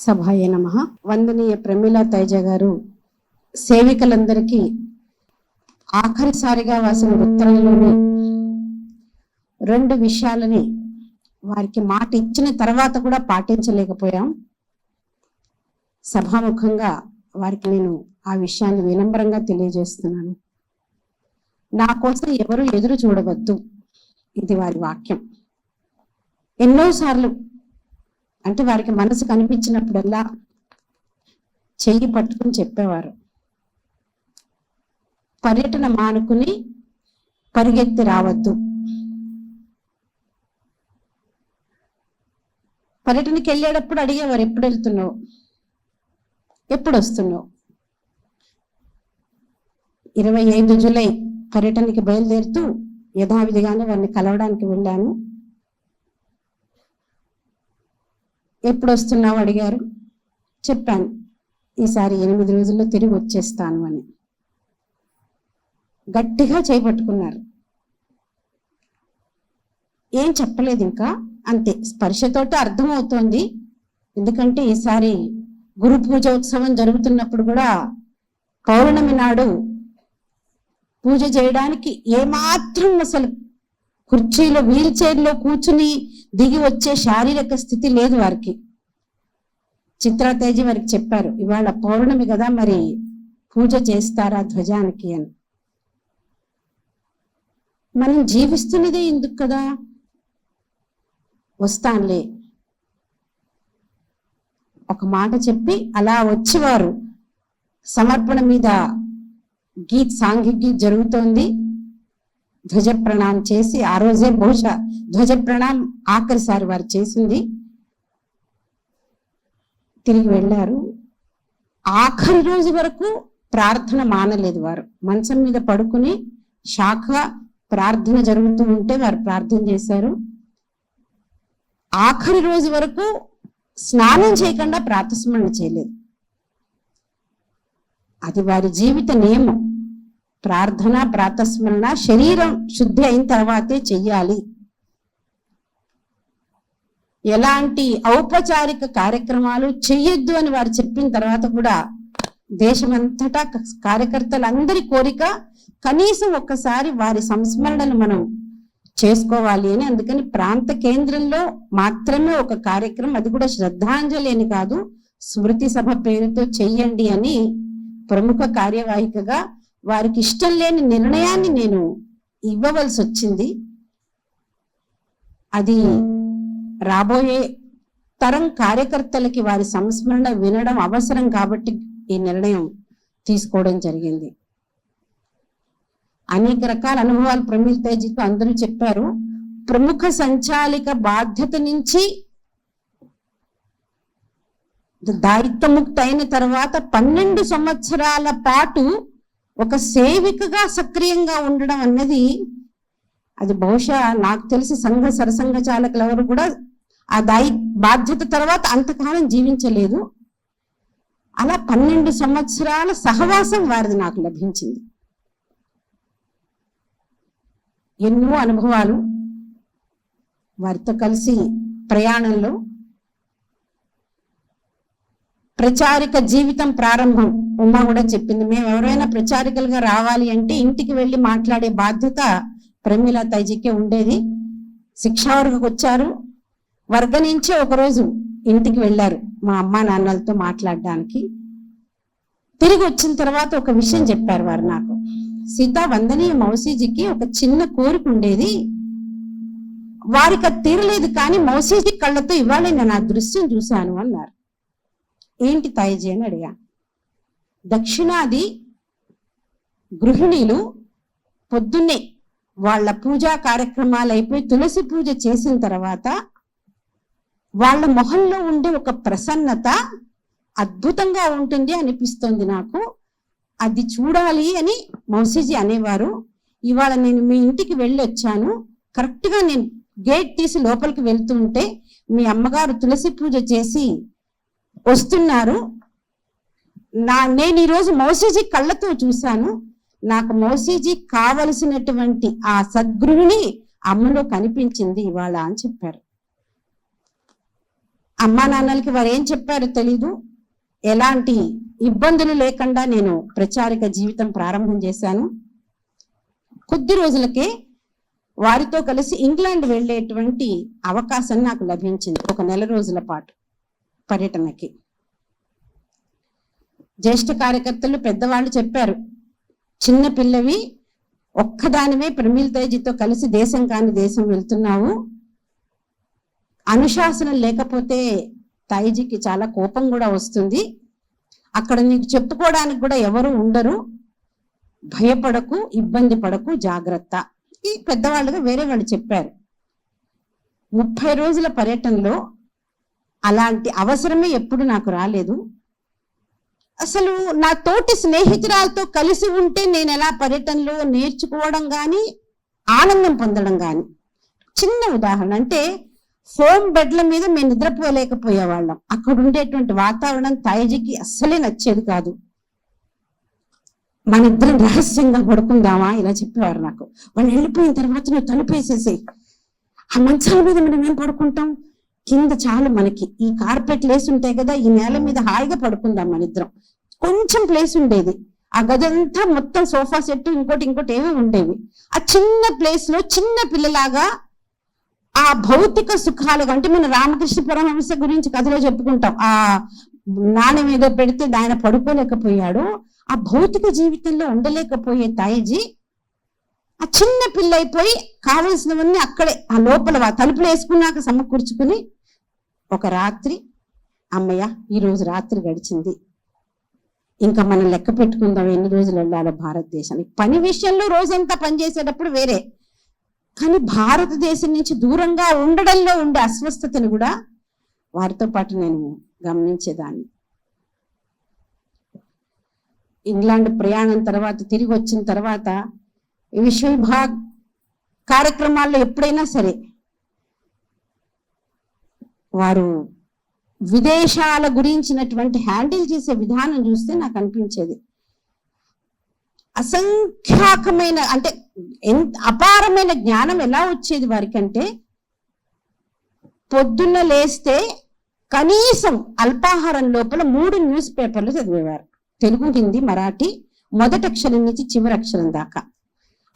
సభాయ నమ. వందనీయ ప్రమీల తైజ గారు సేవికలందరికీ ఆఖరిసారిగా వాసిన ఉత్తరంలోని రెండు విషయాలని వారికి మాట ఇచ్చిన తర్వాత కూడా పాటించలేకపోయాం. సభాముఖంగా వారికి నేను ఆ విషయాన్ని వినమ్రంగా తెలియజేస్తున్నాను. నా కోసం ఎవరు ఎదురు చూడవద్దు. ఇది వారి వాక్యం. ఎన్నోసార్లు అంటే వారికి మనసు కనిపించినప్పుడల్లా చెయ్యి పట్టుకుని చెప్పేవారు. పర్యటన మానుకుని పరిగెత్తి రావద్దు. పర్యటనకి వెళ్ళేటప్పుడు అడిగేవారు ఎప్పుడు వెళ్తున్నావు? ఎప్పుడు వస్తున్నావు? ఇరవై ఐదు జూలై పర్యటనకి బయలుదేరుతూ యథావిధిగానే వారిని కలవడానికి వెళ్ళాను. ఎప్పుడు వస్తున్నావు అడిగారు. చెప్పాను ఈసారి ఎనిమిది రోజుల్లో తిరిగి వచ్చేస్తాను అని. గట్టిగా చేపట్టుకున్నారు. ఏం చెప్పలేదు ఇంకా అంతే. స్పర్శతోటి అర్థమవుతోంది. ఎందుకంటే ఈసారి గురు పూజ ఉత్సవం జరుగుతున్నప్పుడు కూడా పౌర్ణమి నాడు పూజ చేయడానికి ఏమాత్రం అసలు కుర్చీలో వీల్ చైర్లో కూర్చుని దిగి వచ్చే శారీరక స్థితి లేదు వారికి. చిత్రాతేజీ వారికి చెప్పారు ఇవాళ పౌర్ణమి కదా మరి పూజ చేస్తారా ధ్వజానికి అని. మనం జీవిస్తున్నదే ఎందుకు కదా? వస్తానులే. ఒక మాట చెప్పి అలా వచ్చేవారు. సమర్పణ మీద గీత్ సాంఘిక గీత్ జరుగుతోంది. ధ్వజ ప్రణాం చేసి ఆ రోజే బహుశా ధ్వజ ప్రణాం ఆఖరిసారి వారు చేసింది. తిరిగి వెళ్ళారు. ఆఖరి రోజు వరకు ప్రార్థన మానలేదు వారు. మంచం మీద పడుకుని శాఖ ప్రార్థన జరుగుతూ ఉంటే వారు ప్రార్థన చేశారు. ఆఖరి రోజు వరకు స్నానం చేయకుండా ప్రాతస్మరణ చేయలేదు. అది వారి జీవిత నియమం. ప్రార్థన ప్రాతస్మరణ శరీరం శుద్ధి అయిన తర్వాతే చెయ్యాలి. ఎలాంటి ఔపచారిక కార్యక్రమాలు చెయ్యొద్దు అని వారు చెప్పిన తర్వాత కూడా దేశమంతటా కార్యకర్తలందరి కోరిక కనీసం ఒక్కసారి వారి సంస్మరణను మనం చేసుకోవాలి అని. అందుకని ప్రాంత కేంద్రంలో మాత్రమే ఒక కార్యక్రమం అది కూడా శ్రద్ధాంజలి అని కాదు స్మృతి సభ పేరుతో చెయ్యండి అని ప్రముఖ కార్యవాహికగా వారికి ఇష్టం లేని నిర్ణయాన్ని నేను ఇవ్వవలసి వచ్చింది అది రాబోయే తరం కార్యకర్తలకి వారి సంస్మరణ వినడం అవసరం కాబట్టి ఈ నిర్ణయం తీసుకోవడం జరిగింది. అనేక రకాల అనుభవాలు ప్రమీల్ తేజీతో అందరూ చెప్పారు. ప్రముఖ సంచాలిక బాధ్యత నుంచి దారిత్వముక్త అయిన తర్వాత పన్నెండు సంవత్సరాల పాటు ఒక సేవికగా సక్రియంగా ఉండడం అన్నది అది బహుశా నాకు తెలిసి సంఘ సరసంఘ చాలకులు ఎవరు కూడా ఆ దాయి బాధ్యత తర్వాత అంతకాలం జీవించలేదు. అలా పన్నెండు సంవత్సరాల సహవాసం వారిది నాకు లభించింది. ఎన్నో అనుభవాలు. వారితో కలిసి ప్రయాణంలో ప్రచారిక జీవితం ప్రారంభం. ఉమా కూడా చెప్పింది. మేము ఎవరైనా ప్రచారికలుగా రావాలి అంటే ఇంటికి వెళ్ళి మాట్లాడే బాధ్యత ప్రమీల తైజీకే ఉండేది. శిక్షా వర్గకు వచ్చారు. వర్గ నుంచే ఒకరోజు ఇంటికి వెళ్ళారు మా అమ్మా నాన్నలతో మాట్లాడడానికి. తిరిగి వచ్చిన తర్వాత ఒక విషయం చెప్పారు వారు నాకు. సీతా వందనీయ మౌసీజీకి ఒక చిన్న కోరిక ఉండేది. వారికి అది తీరలేదు కానీ మౌసీజీ కళ్ళతో ఇవాళ నేను ఆ దృశ్యం చూశాను అన్నారు. ఏంటి తాయిజీ అని అడిగా. దక్షిణాది గృహిణీలు పొద్దున్నే వాళ్ళ పూజా కార్యక్రమాలు అయిపోయి తులసి పూజ చేసిన తర్వాత వాళ్ళ మొహంలో ఉండే ఒక ప్రసన్నత అద్భుతంగా ఉంటుంది అనిపిస్తుంది నాకు. అది చూడాలి అని మౌసీజీ అనేవారు. ఇవాళ నేను మీ ఇంటికి వెళ్ళి వచ్చాను. కరెక్ట్గా నేను గేట్ తీసి లోపలికి వెళ్తుంటే మీ అమ్మగారు తులసి పూజ చేసి వస్తున్నారు. నా నేను ఈరోజు మౌసీజీ కళ్ళతో చూశాను. నాకు మౌసీజీ కావలసినటువంటి ఆ సద్గురువుని అమ్మలో కనిపించింది ఇవాళ అని చెప్పారు. అమ్మా నాన్నలకి వారు ఏం చెప్పారో తెలీదు. ఎలాంటి ఇబ్బందులు లేకుండా నేను ప్రచారిక జీవితం ప్రారంభం చేశాను. కొద్ది రోజులకే వారితో కలిసి ఇంగ్లాండ్ వెళ్ళేటువంటి అవకాశం నాకు లభించింది. ఒక నెల రోజుల పాటు. పర్యటనకి. జ్యేష్ఠ కార్యకర్తలు పెద్దవాళ్ళు చెప్పారు చిన్న పిల్లవి ఒక్కదానివే ప్రమీల్ తేజీతో కలిసి దేశం కాని దేశం వెళ్తున్నావు. అనుశాసనం లేకపోతే తాయిజీకి చాలా కోపం కూడా వస్తుంది. అక్కడ నీకు చెప్పుకోవడానికి కూడా ఎవరు ఉండరు. భయపడకు ఇబ్బంది పడకు జాగ్రత్త. ఈ పెద్దవాళ్ళుగా వేరే వాళ్ళు చెప్పారు. ముప్పై రోజుల పర్యటనలో అలాంటి అవసరమే ఎప్పుడు నాకు రాలేదు. అసలు నా తోటి స్నేహితురాలతో కలిసి ఉంటే నేను ఎలా పర్యటనలో నేర్చుకోవడం కానీ ఆనందం పొందడం కానీ చిన్న ఉదాహరణ అంటే ఫోమ్ బెడ్ల మీద మేము నిద్రపోలేకపోయేవాళ్ళం. అక్కడ ఉండేటువంటి వాతావరణం తాయిజీకి అస్సలే నచ్చేది కాదు. మనిద్దరం రహస్యంగా పడుకుందామా? ఇలా చెప్పేవారు నాకు. వాళ్ళు వెళ్ళిపోయిన తర్వాత నువ్వు తలుపేసేసి ఆ మంచాల మీద మనం ఏం పడుకుంటాం? కింద చాలు మనకి ఈ కార్పెట్ లేసి ఉంటాయి కదా ఈ నేల మీద హాయిగా పడుకుందాం మన ఇద్దరం. కొంచెం ప్లేస్ ఉండేది. ఆ గదంతా మొత్తం సోఫా సెట్ ఇంకోటి ఇంకోటి ఏవే ఉండేవి. ఆ చిన్న ప్లేస్లో చిన్న పిల్లలాగా ఆ భౌతిక సుఖాలు అంటే మన రామకృష్ణ పరమహంస గురించి కథలో చెప్పుకుంటాం. ఆ నాణ్యం ఏదో పెడితే ఆయన పడుకోలేకపోయాడు. ఆ భౌతిక జీవితంలో ఉండలేకపోయే తాయిజీ ఆ చిన్న పిల్ల అయిపోయి కావలసినవన్నీ అక్కడే ఆ లోపల తలుపులు వేసుకున్నాక సమకూర్చుకుని ఒక రాత్రి అమ్మయ్య ఈరోజు రాత్రి గడిచింది. ఇంకా మనం లెక్క పెట్టుకుందాం ఎన్ని రోజులు వెళ్ళాలో భారతదేశానికి. పని విషయంలో రోజంతా పనిచేసేటప్పుడు వేరే. కానీ భారతదేశం నుంచి దూరంగా ఉండడంలో ఉండే అస్వస్థతను కూడా వారితో పాటు నేను గమనించేదాన్ని. ఇంగ్లాండ్ ప్రయాణం తర్వాత తిరిగి వచ్చిన తర్వాత విశ్వవిభాగ్ కార్యక్రమాల్లో ఎప్పుడైనా సరే వారు విదేశాల గురించినటువంటి హ్యాండిల్ చేసే విధానం చూస్తే నాకు అనిపించేది. అసంఖ్యాకమైన అంటే ఎంత అపారమైన జ్ఞానం ఎలా వచ్చేది వారికంటే పొద్దున్న లేస్తే కనీసం అల్పాహారం లోపల మూడు న్యూస్ పేపర్లు చదివేవారు. తెలుగు హిందీ మరాఠీ మొదటి అక్షరం నుంచి చివరి అక్షరం దాకా.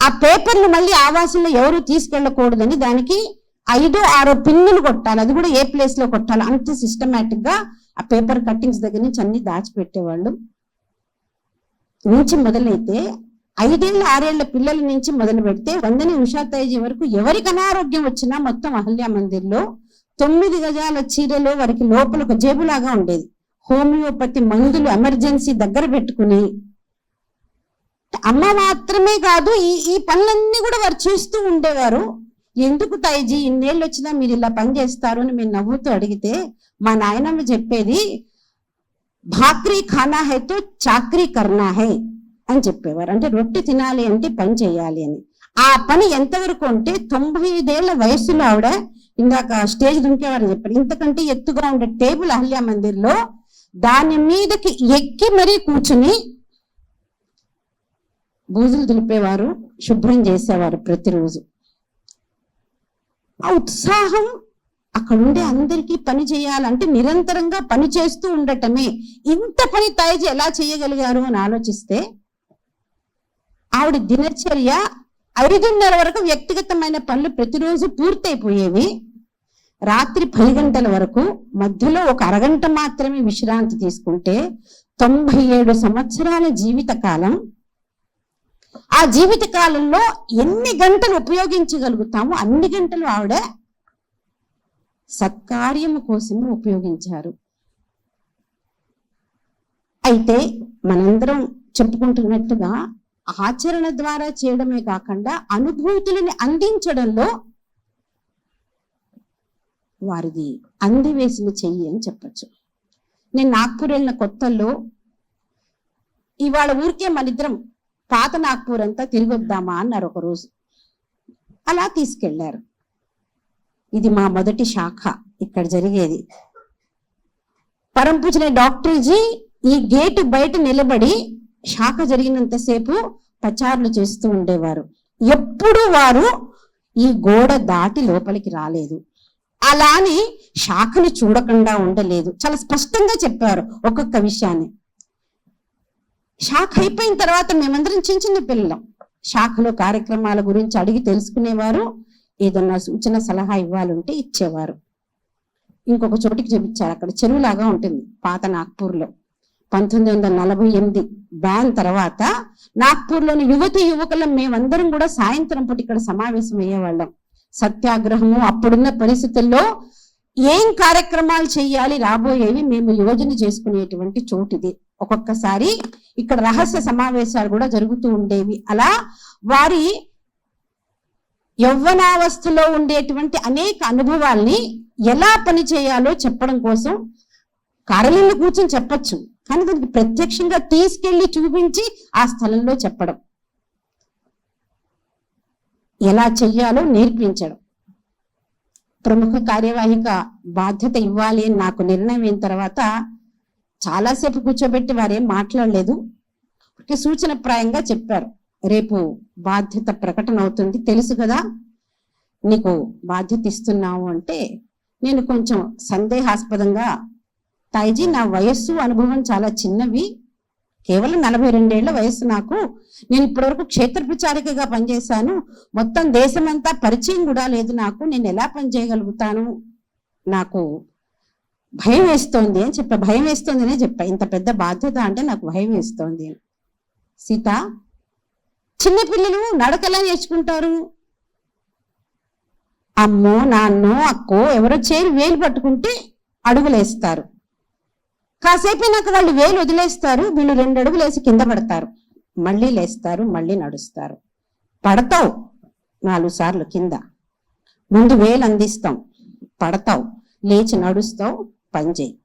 ఆ పేపర్లు మళ్ళీ ఆవాసంలో ఎవరు తీసుకెళ్ళకూడదని దానికి ఐదో ఆరో పిన్నులు కొట్టాలి. అది కూడా ఏ ప్లేస్లో కొట్టాలి? అంత సిస్టమేటిక్గా ఆ పేపర్ కట్టింగ్స్ దగ్గర నుంచి అన్ని దాచిపెట్టేవాళ్ళు. నుంచి మొదలైతే ఐదేళ్ళ ఆరేళ్ళ పిల్లల నుంచి మొదలు పెడితే వందని ఉషా తేజీ వరకు ఎవరికి అనారోగ్యం వచ్చినా మొత్తం అహల్యా మందిర్లో తొమ్మిది గజాల చీరలో వారికి లోపల ఒక జేబులాగా ఉండేది. హోమియోపతి మందులు ఎమర్జెన్సీ దగ్గర పెట్టుకుని అమ్మ మాత్రమే కాదు ఈ ఈ పనులన్నీ కూడా వారు చేస్తూ ఉండేవారు. ఎందుకు తైజీ ఇన్నేళ్ళు వచ్చినా మీరు ఇలా పని చేస్తారు అని మేము నవ్వుతూ అడిగితే మా నాయనమ్మ చెప్పేది భాక్రీ ఖానా హై తో చాక్రీ కర్నా హై అని చెప్పేవారు. అంటే రొట్టె తినాలి అంటే పని చేయాలి అని. ఆ పని ఎంతవరకు అంటే తొంభై ఐదేళ్ళ వయసులో ఆవిడ ఇందాక స్టేజ్ దుంకేవారని చెప్పారు. ఇంతకంటే ఎత్తుగా ఉండే టేబుల్ అహల్యా మందిర్లో దాని మీదకి ఎక్కి మరీ కూర్చుని బూజులు దులిపేవారు శుభ్రం చేసేవారు ప్రతిరోజు. ఆ ఉత్సాహం అక్కడ ఉండే అందరికీ పని చేయాలంటే నిరంతరంగా పని చేస్తూ ఉండటమే. ఇంత పని తాయిజీ ఎలా చేయగలిగారు అని ఆలోచిస్తే ఆవిడ దినచర్య ఐదున్నర వరకు వ్యక్తిగతమైన పనులు ప్రతిరోజు పూర్తయిపోయేవి. రాత్రి పది గంటల వరకు మధ్యలో ఒక అరగంట మాత్రమే విశ్రాంతి తీసుకుంటే తొంభై ఏడు సంవత్సరాల జీవిత కాలం ఆ జీవిత కాలంలో ఎన్ని గంటలు ఉపయోగించగలుగుతామో అన్ని గంటలు ఆవిడ సత్కార్యము కోసమే ఉపయోగించారు. అయితే మనందరం చెప్పుకుంటున్నట్టుగా ఆచరణ ద్వారా చేయడమే కాకుండా అనుభూతులని అందించడంలో వారిది అందివేసిన చెయ్యి అని చెప్పచ్చు. నేను నాగ్పూర్ వెళ్ళిన కొత్తల్లో ఇవాళ ఊరికే మనిద్దరం పాత నాగ్పూర్ అంతా తిరిగి వద్దామా అన్నారు ఒక రోజు అలా తీసుకెళ్ళారు. ఇది మా మొదటి శాఖ ఇక్కడ జరిగేది. పరంపూజన డాక్టర్జీ ఈ గేటు బయట నిలబడి శాఖ జరిగినంతసేపు ప్రచారాలు చేస్తూ ఉండేవారు. ఎప్పుడు వారు ఈ గోడ దాటి లోపలికి రాలేదు. అలా అని శాఖను చూడకుండా ఉండలేదు. చాలా స్పష్టంగా చెప్పారు ఒక్కొక్క విషయాన్ని. షాక్ అయిపోయిన తర్వాత మేమందరం చిన్న చిన్న పిల్లలం. శాఖలో కార్యక్రమాల గురించి అడిగి తెలుసుకునేవారు. ఏదన్నా సూచన సలహా ఇవ్వాలంటే ఇచ్చేవారు. ఇంకొక చోటికి చూపించారు. అక్కడ చెరువులాగా ఉంటుంది పాత నాగ్పూర్లో. పంతొమ్మిది వందల నలభై ఎనిమిది బ్యాన్ తర్వాత నాగ్పూర్లోని యువతి యువకులం మేమందరం కూడా సాయంత్రం పూట ఇక్కడ సమావేశం అయ్యేవాళ్ళం. సత్యాగ్రహము అప్పుడున్న పరిస్థితుల్లో ఏం కార్యక్రమాలు చేయాలి రాబోయేవి మేము యోజన చేసుకునేటువంటి చోటిది. ఒక్కొక్కసారి ఇక్కడ రహస్య సమావేశాలు కూడా జరుగుతూ ఉండేవి. అలా వారి యవ్వనావస్థలో ఉండేటువంటి అనేక అనుభవాల్ని ఎలా పని చేయాలో చెప్పడం కోసం కరలిని కూర్చొని చెప్పచ్చు. కానీ దానికి ప్రత్యక్షంగా తీసుకెళ్ళి చూపించి ఆ స్థలంలో చెప్పడం. ఎలా చెయ్యాలో నేర్పించడం. ప్రముఖ కార్యవాహిక బాధ్యత ఇవ్వాలి అని నాకు నిర్ణయం అయిన తర్వాత చాలాసేపు కూర్చోబెట్టి వారేం మాట్లాడలేదు. సూచన సూచనప్రాయంగా చెప్పారు. రేపు బాధ్యత ప్రకటన అవుతుంది. తెలుసు కదా? నీకు బాధ్యత ఇస్తున్నావు అంటే నేను కొంచెం సందేహాస్పదంగా తాయిజీ నా వయస్సు అనుభవం చాలా చిన్నవి. కేవలం నలభై రెండేళ్ళ వయస్సు నాకు. నేను ఇప్పటివరకు క్షేత్ర ప్రచారికగా పనిచేశాను. మొత్తం దేశమంతా పరిచయం కూడా లేదు నాకు. నేను ఎలా పనిచేయగలుగుతాను? నాకు భయం వేస్తోంది అని చెప్పా భయం వేస్తోంది అనే చెప్పా. ఇంత పెద్ద బాధ్యత అంటే నాకు భయం వేస్తోంది. అని. సీత చిన్నపిల్లలు నడకలా నేర్చుకుంటారు. అమ్మో నాన్నో అక్కో ఎవరో చేరి వేలు పట్టుకుంటే అడుగులేస్తారు. కాసేపైనాక వాళ్ళు వేలు వదిలేస్తారు. వీళ్ళు రెండు అడుగులు వేసి కింద పడతారు. మళ్ళీ లేస్తారు మళ్ళీ నడుస్తారు. పడతావు నాలుగు సార్లు కింద. ముందు వేలు అందిస్తాం. పడతావు. లేచి నడుస్తావు. పని చేయి.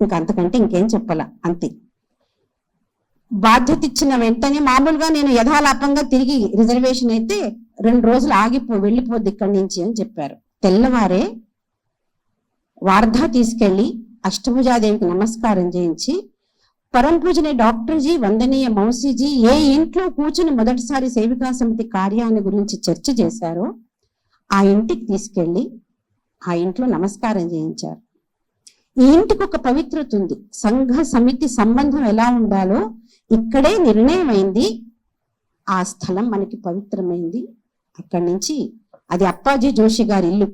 ఇంకంతకంటే ఇంకేం చెప్పాల? అంతే. బాధ్యత ఇచ్చిన వెంటనే మామూలుగా నేను యథాలాపంగా తిరిగి రిజర్వేషన్ అయితే రెండు రోజులు ఆగిపో వెళ్ళిపోద్ది ఇక్కడి నుంచి అని చెప్పారు. తెల్లవారే వార్ధా తీసుకెళ్ళి అష్టభుజాదేవికి నమస్కారం చేయించి పరం పరంపూజనే డాక్టర్జీ వందనీయ మౌసీజీ ఏ ఇంట్లో కూర్చుని మొదటిసారి సేవికా సమితి కార్యాన్ని గురించి చర్చ చేశారో ఆ ఇంటికి తీసుకెళ్ళి ఆ ఇంట్లో నమస్కారం చేయించారు. ఇంటికి ఒక పవిత్రత ఉంది. సంఘ సమితి సంబంధం ఎలా ఉండాలో ఇక్కడే నిర్ణయం అయింది ఆ స్థలం మనకి పవిత్రమైంది. అక్కడి నుంచి అది అప్పాజీ జోషి గారి ఇల్లు.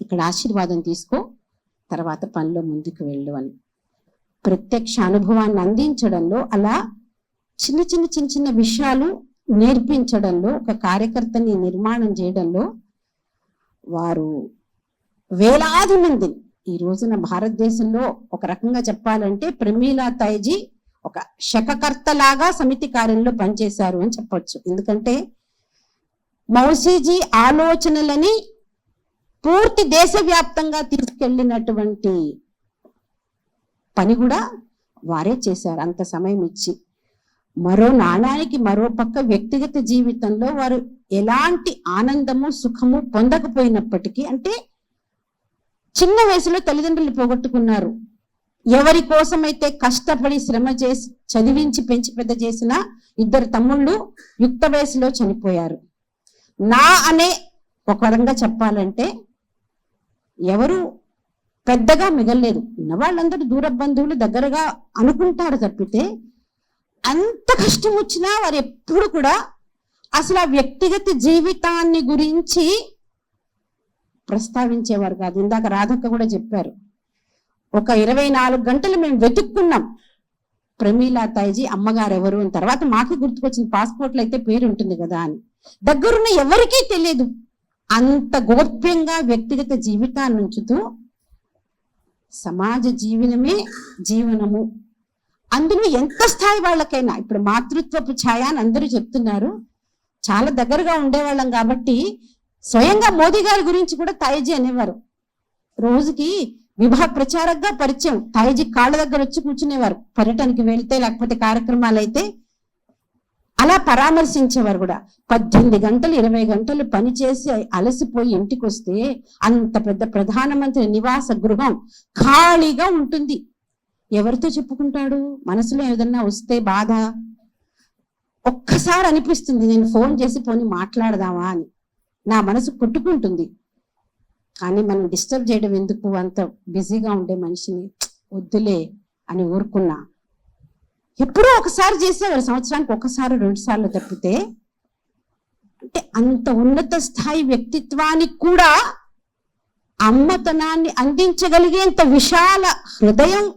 ఇక్కడ ఆశీర్వాదం తీసుకో. తర్వాత పనిలో ముందుకు వెళ్ళు అని. ప్రత్యక్ష అనుభవాన్ని అందించడంలో అలా చిన్న చిన్న చిన్న చిన్న విషయాలు నేర్పించడంలో ఒక కార్యకర్తని నిర్మాణం చేయడంలో వారు వేలాది మందిని ఈ రోజున భారతదేశంలో ఒక రకంగా చెప్పాలంటే ప్రమీలా తైజీ ఒక శకకర్త లాగా సమితి కార్యంలో పనిచేశారు అని చెప్పొచ్చు. ఎందుకంటే మౌసీజీ ఆలోచనలని పూర్తి దేశవ్యాప్తంగా తీసుకెళ్ళినటువంటి పని కూడా వారే చేశారు. అంత సమయం ఇచ్చి మరో నాణానికి మరో పక్క వ్యక్తిగత జీవితంలో వారు ఎలాంటి ఆనందము సుఖము పొందకపోయినప్పటికీ అంటే చిన్న వయసులో తల్లిదండ్రులు పోగొట్టుకున్నారు. ఎవరి కోసమైతే కష్టపడి శ్రమ చేసి చదివించి పెంచి పెద్ద చేసిన ఇద్దరు తమ్ముళ్ళు యుక్త వయసులో చనిపోయారు. నా అనే ఒక రకంగా చెప్పాలంటే ఎవరు పెద్దగా మిగలలేదు. ఉన్న వాళ్ళందరూ దూర బంధువులు దగ్గరగా అనుకుంటారు తప్పితే అంత కష్టం వచ్చినా వారు ఎప్పుడు కూడా అసలు ఆ వ్యక్తిగత జీవితాన్ని గురించి ప్రస్తావించేవారు కాదు. ఇందాక రాధక్క కూడా చెప్పారు. ఒక ఇరవై నాలుగు గంటలు మేము వెతుక్కున్నాం. ప్రమీలా తాయిజీ అమ్మగారు ఎవరు అని. తర్వాత మాకు గుర్తుకొచ్చింది పాస్పోర్ట్లో అయితే పేరు ఉంటుంది కదా అని. దగ్గరున్న ఎవరికీ తెలియదు. అంత గోప్యంగా వ్యక్తిగత జీవితాన్ని ఉంచుతూ సమాజ జీవనమే జీవనము. అందులో ఎంత స్థాయి వాళ్ళకైనా ఇప్పుడు మాతృత్వపు ఛాయ అని అందరూ చెప్తున్నారు. చాలా దగ్గరగా ఉండేవాళ్ళం కాబట్టి స్వయంగా మోదీ గారి గురించి కూడా తాయిజీ అనేవారు. రోజుకి విభా ప్రచారకగా పరిచయం తాయిజీ కాళ్ళ దగ్గర వచ్చి కూర్చునేవారు. పర్యటనకి వెళ్తే లేకపోతే కార్యక్రమాలు అయితే అలా పరామర్శించేవారు కూడా. పద్దెనిమిది గంటలు ఇరవై గంటలు పనిచేసి అలసిపోయి ఇంటికి వస్తే అంత పెద్ద ప్రధానమంత్రి నివాస గృహం ఖాళీగా ఉంటుంది. ఎవరితో చెప్పుకుంటాడు? మనసులో ఏదన్నా వస్తే బాధ? ఒక్కసారి అనిపిస్తుంది నేను ఫోన్ చేసి పోని మాట్లాడదామా అని. నా మనసు కొట్టుకుంటుంది. కానీ మనం డిస్టర్బ్ చేయడం ఎందుకు? అంత బిజీగా ఉండే మనిషిని వద్దులే అని ఊరుకున్నా. ఎప్పుడో ఒకసారి చేసేవారు. సంవత్సరానికి ఒకసారి రెండు సార్లు తప్పితే అంటే అంత ఉన్నత స్థాయి వ్యక్తిత్వానికి కూడా అమ్మతనాన్ని అందించగలిగేంత విశాల హృదయం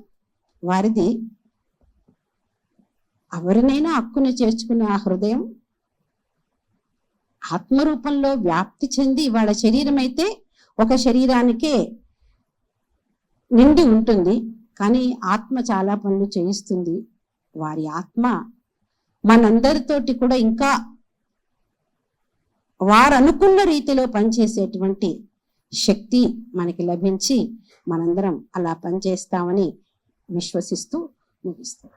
వారిది. ఎవరినైనా హక్కుని చేర్చుకునే ఆ హృదయం ఆత్మరూపంలో వ్యాప్తి చెంది వాళ్ళ శరీరం అయితే ఒక శరీరానికే నిండి ఉంటుంది. కానీ ఆత్మ చాలా పనులు చేయిస్తుంది. వారి ఆత్మ మనందరితోటి కూడా ఇంకా వారు అనుకున్న రీతిలో పనిచేసేటువంటి శక్తి మనకి లభించి మనందరం అలా పనిచేస్తామని విశ్వసిస్తూ ముగిస్తాం.